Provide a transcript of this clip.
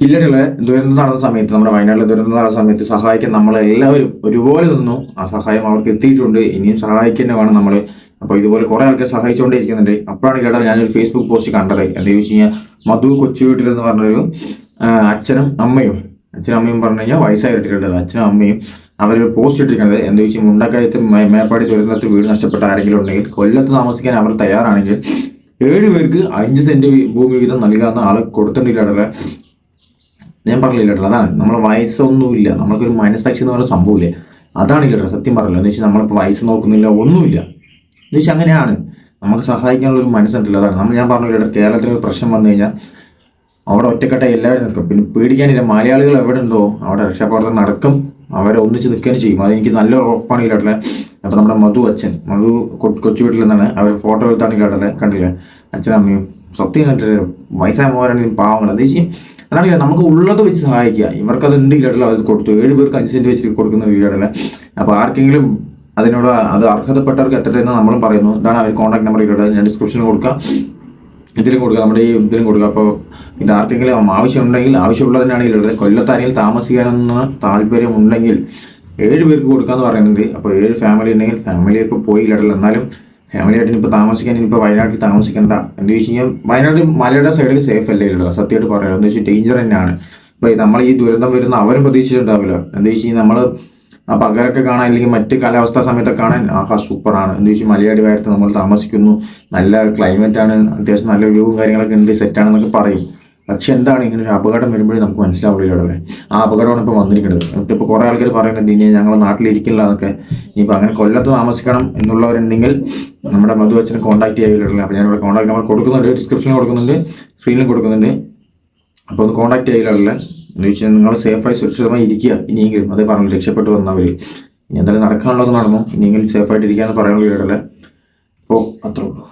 ജില്ലകളിലെ ദുരന്തം നടന്ന സമയത്ത് നമ്മുടെ വയനാട്ടിലെ ദുരന്തം നടന്ന സമയത്ത് സഹായിക്കാൻ നമ്മളെല്ലാവരും ഒരുപോലെ നിന്നു. ആ സഹായം അവർക്ക് എത്തിയിട്ടുണ്ട് ഇനിയും സഹായിക്കേണ്ട വേണം നമ്മൾ അപ്പോൾ ഇതുപോലെ കുറെ ആൾക്കാർ സഹായിച്ചുകൊണ്ടിരിക്കുന്നുണ്ട് അപ്പോഴാണ് കേട്ടോ ഞാനൊരു ഫേസ്ബുക്ക് പോസ്റ്റ് കണ്ടത്. എന്താ ചോദിച്ചു കഴിഞ്ഞാൽ മധു കൊച്ചു വീട്ടിൽ എന്ന് പറഞ്ഞൊരു അച്ഛനും അമ്മയും. അച്ഛനും അമ്മയും പറഞ്ഞു കഴിഞ്ഞാൽ വയസ്സായി വയസ്സായിട്ടുള്ളത് അച്ഛനും അമ്മയും അവർ പോസ്റ്റ് ഇട്ടിരിക്കുന്നത് എന്താ ചോദിച്ചാൽ മുണ്ടക്കയത്ത് മേപ്പാടി ദുരന്തത്തിൽ വീട് നഷ്ടപ്പെട്ട ആരെങ്കിലും ഉണ്ടെങ്കിൽ കൊല്ലത്ത് താമസിക്കാൻ അവർ തയ്യാറാണെങ്കിൽ ഏഴ് പേർക്ക് അഞ്ച് സെന്റ് ഭൂമി വീതം നൽകാവുന്ന ആൾ കൊടുത്തിട്ടില്ല ഞാൻ പറഞ്ഞില്ല അതാണ്. നമ്മളെ വയസ്സൊന്നുമില്ല നമുക്കൊരു മനസ്സാക്ഷി എന്ന് പറയുന്ന സംഭവമില്ലേ? അതാണ് കേട്ടോ സത്യം പറയില്ല എന്ന് വെച്ചാൽ നമ്മളിപ്പോൾ വയസ്സ് നോക്കുന്നില്ല ഒന്നുമില്ല. എന്ന് വെച്ചാൽ അങ്ങനെയാണ്. നമുക്ക് സഹായിക്കാനുള്ള ഒരു മനസ്സുണ്ടല്ലോ അതാണ്. നമ്മൾ ഞാൻ പറഞ്ഞില്ല കേരളത്തിൽ ഒരു പ്രശ്നം വന്നു കഴിഞ്ഞാൽ അവിടെ ഒറ്റക്കെട്ട എല്ലാവരും നിൽക്കും. പിന്നെ പേടിക്കാനില്ല മലയാളികൾ എവിടെ ഉണ്ടോ അവിടെ രക്ഷാപ്രവർത്തനം നടക്കും. അവരെ ഒന്നിച്ച് നിൽക്കുകയും ചെയ്യും. അതെനിക്ക് നല്ല ഉറപ്പാണ് ഇല്ലാട്ടല്ലേ അപ്പം നമ്മുടെ മധു അച്ഛൻ മധു കൊച്ചു വീട്ടിൽ നിന്നാണ് അവർ ഫോട്ടോ എടുത്താണ് കേട്ടത് കണ്ടില്ലേ? അച്ഛനും അമ്മയും. സത്യം കണ്ടിട്ട് വയസ്സായ മോരാണെങ്കിലും പാവങ്ങൾ അത് അതാണ് നമുക്ക് ഉള്ളത് വെച്ച് സഹായിക്കുക. ഇവർക്ക് അത് ഉണ്ട് ഇല്ലാട്ടല്ലോ അത് കൊടുത്തു. ഏഴ് പേർക്ക് അഞ്ച് സെന്റ് വെച്ചിട്ട് കൊടുക്കുന്ന വീടല്ല അപ്പോൾ ആർക്കെങ്കിലും അതിനോട് അത് അർഹതപ്പെട്ടവർക്ക് എത്തട്ടെ എന്ന് നമ്മളും പറയുന്നു. ഇതാണ് അവർ കോൺടാക്ട് നമ്പർ ഇല്ലാട്ടത് ഞാൻ ഡിസ്ക്രിപ്ഷനിൽ കൊടുക്കുക ഇതിലും കൊടുക്കുക നമ്മുടെ ഈ ഇതിലും കൊടുക്കുക അപ്പോൾ ഇത് ആർക്കെങ്കിലും ആവശ്യമുണ്ടെങ്കിൽ ആവശ്യമുള്ളതിനാണെങ്കിൽ ഉള്ളത് കൊല്ലത്താരെങ്കിലും താമസിക്കാനെന്ന് താല്പര്യമുണ്ടെങ്കിൽ ഏഴ് പേർക്ക് കൊടുക്കാന്ന് പറയുന്നുണ്ട്. അപ്പോൾ ഏഴ് ഫാമിലി ഉണ്ടെങ്കിൽ ഫാമിലിയൊക്കെ പോയി ഇല്ലടല്ല എന്നാലും ഫാമിലി ആയിട്ട് ഇനിയിപ്പോൾ താമസിക്കാൻ ഇനിയിപ്പോൾ വയനാട്ടിൽ താമസിക്കണ്ട. എന്ന് വെച്ച് കഴിഞ്ഞാൽ വയനാട് മലയുടെ സൈഡിൽ സേഫ് അല്ലേ ഉള്ളൂ. സത്യമായിട്ട് പറയാം. എന്ന് വെച്ചാൽ ഡേഞ്ചർ തന്നെയാണ്. ഇപ്പോൾ നമ്മൾ ഈ ദുരന്തം വരുന്ന അവരും പ്രതീക്ഷിച്ചിട്ടുണ്ടാവില്ല. എന്ന് വെച്ച് കഴിഞ്ഞാൽ നമ്മൾ ആ പകരൊക്കെ കാണാൻ അല്ലെങ്കിൽ മറ്റ് കാലാവസ്ഥാ സമയത്തൊക്കെ കാണാൻ ആഹാ സൂപ്പറാണ്. എന്ന് വെച്ചാൽ മലയാടി വാരത്ത് നമ്മൾ താമസിക്കുന്നു. നല്ല ക്ലൈമറ്റാണ് അത്യാവശ്യം നല്ല വ്യൂവും കാര്യങ്ങളൊക്കെ ഉണ്ട്. സെറ്റാണെന്നൊക്കെ പറയും. പക്ഷെ എന്താണ് ഇങ്ങനെ ഒരു അപകടം വരുമ്പോഴേ നമുക്ക് മനസ്സിലാവുള്ളൂ ആ അപകടമാണ് ഇപ്പോൾ വന്നിരിക്കുന്നത്. എന്നിട്ട് ഇപ്പോൾ കുറേ ആൾക്കാർ പറയുന്നുണ്ട് ഇനി ഞങ്ങൾ നാട്ടിലിരിക്കില്ല എന്നൊക്കെ. ഇനിയിപ്പോൾ അങ്ങനെ കൊല്ലത്ത് താമസിക്കണം എന്നുള്ളവരുണ്ടെങ്കിൽ നമ്മുടെ മധു അച്ഛനെ കോൺടാക്ട് ചെയ്യാറില്ല അപ്പോൾ ഞാനിവിടെ കോൺടാക്ട് നമ്പർ കൊടുക്കുന്നുണ്ട് ഡിസ്ക്രിപ്ഷനിൽ കൊടുക്കുന്നുണ്ട് സ്ക്രീനിൽ കൊടുക്കുന്നുണ്ട്. അപ്പോൾ ഒന്ന് കോൺടാക്ട് ചെയ്യില്ല എന്ന് വെച്ചാൽ നിങ്ങൾ സേഫായി സുരക്ഷിതമായി ഇരിക്കുക. ഇനിയെങ്കിലും അതേ പറഞ്ഞു രക്ഷപ്പെട്ട് വന്നവർ ഇനി എന്തായാലും നടക്കാനുള്ളത് നടന്നു. ഇനിയെങ്കിലും സേഫായിട്ട് ഇരിക്കുക എന്ന് പറയാനുള്ള അപ്പോൾ അത്രേ ഉള്ളൂ.